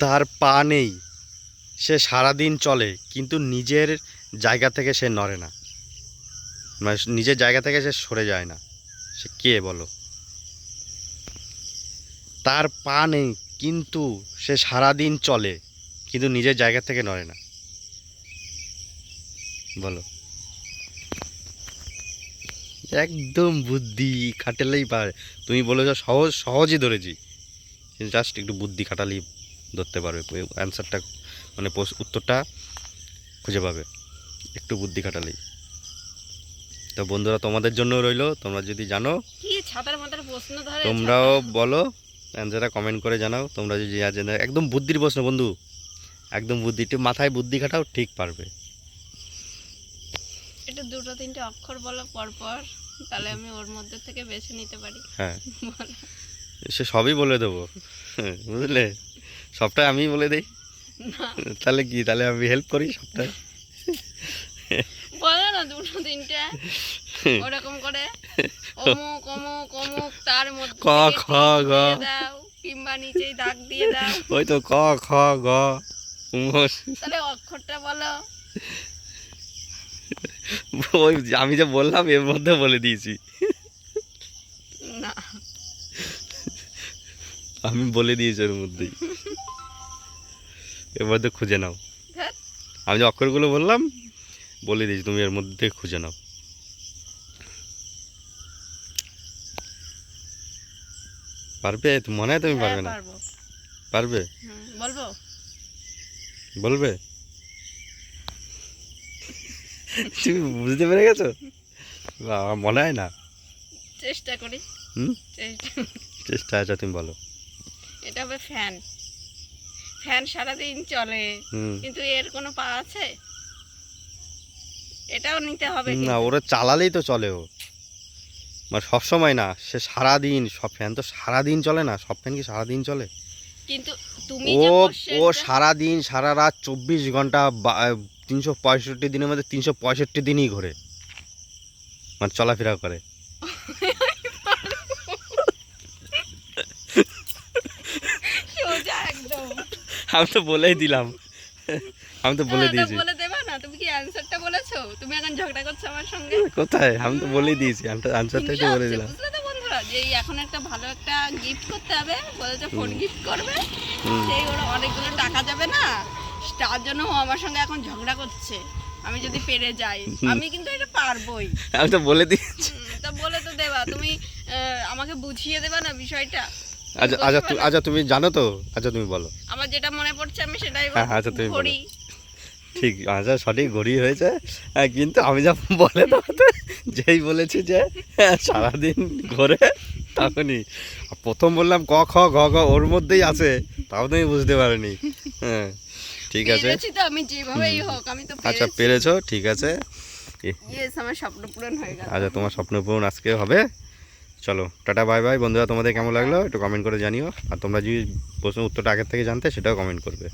তার পা নেই। সে সারাদিন চলে, কিন্তু নিজের জায়গা থেকে সে নড়ে না। মানে নিজের জায়গা থেকে সে সরে যায় না। সে কে বলো? তার পা নেই, কিন্তু সে সারাদিন চলে, কিন্তু নিজের জায়গা থেকে নড়ে না। বলো। একদম বুদ্ধি খাটালেই পারে। তুমি বলেছ সহজ, সহজই ধরেছি। জাস্ট একটু বুদ্ধি খাটালেই ধরতে পারবে। অ্যান্সারটা মানে উত্তরটা খুঁজে পাবে। একটু বুদ্ধি খাটালেই। তো বন্ধুরা তোমাদের জন্য রইল। তোমরা যদি জানো তোমরাও বলো অ্যান্সারটা কমেন্ট করে জানাও। তোমরা যদি একদম বুদ্ধির প্রশ্ন বন্ধু। একদম বুদ্ধি একটু মাথায় বুদ্ধি খাটাও ঠিক পারবে। একটু দুটো তিনটে অক্ষর বলো পর পর তাহলে আমি ওর মধ্যে থেকে বেছে নিতে পারি। হ্যাঁ। সে সবই বলে দেবো। বুঝলে? সবটাই আমি বলে দিই। তাহলে কি তাহলে আমি হেল্প করি সবটাই? বলো না দুটো তিনটে। ওরকম করে। অমুক অমুক অমুক তার মধ্যে ক, খ, গ। কিংবা দাগ দিয়ে দাও। ওই তো ক খ গ। তাহলে অক্ষরটা বলো। ওই আমি যে বললাম এর মধ্যে বলে দিয়েছি। না। আমি বলে দিয়েছি এর মধ্যেই। এর মধ্যে খুঁজে নাও। আমি যে অক্ষরগুলো বললাম বলে দিয়েছি তুমি এর মধ্যে খুঁজে নাও। পারবে? মনে হয় তুমি হ্যাঁ, পারবে না। পারবে। বলব? বলবে? তুমি বুঝতে পেরে গেছো? মনে হয় না। চেষ্টা করি। হুম? চেষ্টা আছে তুমি বলো। এটা হবে ফ্যান। ফ্যান সারাদিন চলে। কিন্তু এর কোনো পা আছে? এটাও নিতে হবে না ওরা চালালেই তো চলে ও। মানে সব সময় না সে সারাদিন সব ফ্যান তো সারাদিন চলে না সব ফ্যান কি সারাদিন চলে? কিন্তু তুমি ও ও সারাদিন সারা রাত চব্বিশ ঘণ্টা তিনশো পঁয়ষট্টি দিনের মধ্যে তিনশো পঁয়ষট্টি দিনই ঘোরে। মানে চলাফেরা করে সোজা একদম আমি তো বলেই দিলাম। আমি তো বলে হ্যাঁ, দিয়েছি। বলে দেবা না তুমি কি অ্যানসারটা বলেছ? তুমি এখন ঝগড়া করছ আমার সঙ্গে? কোথায়? আমি তো বলেই দিয়েছি আমি তো আনসারটাই তো বলে দিলাম। বুঝলে তো বন্ধুরা যে এখন একটা ভালো একটা গিফট করতে হবে বলেছে ফোন গিফট করবে সেই ওর অনেকগুলো টাকা যাবে না তার জন্য ও আমার সঙ্গে এখন ঝগড়া করছে। আমি যদি পেরে যাই আমি কিন্তু এটা পারবোই। আমি তো বলে দিয়েছি। তা বলে তো দেবা তুমি আমাকে বুঝিয়ে দেবা না বিষয়টা? আচ্ছা আচ্ছা পারো? তু- আচ্ছা তুমি জানো তো? আচ্ছা তুমি বলো। আমার যেটা মনে পড়ছে আমি সেটাই হ্যাঁ, আচ্ছা, তুমি বলো। ঠিক আচ্ছা সঠিক ঘড়ি হয়েছে। হ্যাঁ, কিন্তু আমি যা বলে দেওয়াতে যেই বলেছি যে হ্যাঁ, সারাদিন ঘোরে তখনই। প্রথম বললাম ক খ গ গ ওর মধ্যেই আছে তাও তুমি বুঝতে পারিনি। হ্যাঁ ঠিক আছে। আমি যেভাবেই হোক আমি তো আচ্ছা পেরেছি। পেরেছ ঠিক আছে। আমার স্বপ্ন পূরণ হয়ে গেল। আচ্ছা তোমার স্বপ্ন পূরণ আজকে হবে? চলো, টাটা বাই বাই বন্ধুরা, তোমাদের কেমন লাগল? একটু কমেন্ট করে জানিও। আর তোমরা যদি প্রশ্ন উত্তরটা আগের থেকে জানতে, সেটাও কমেন্ট করবে।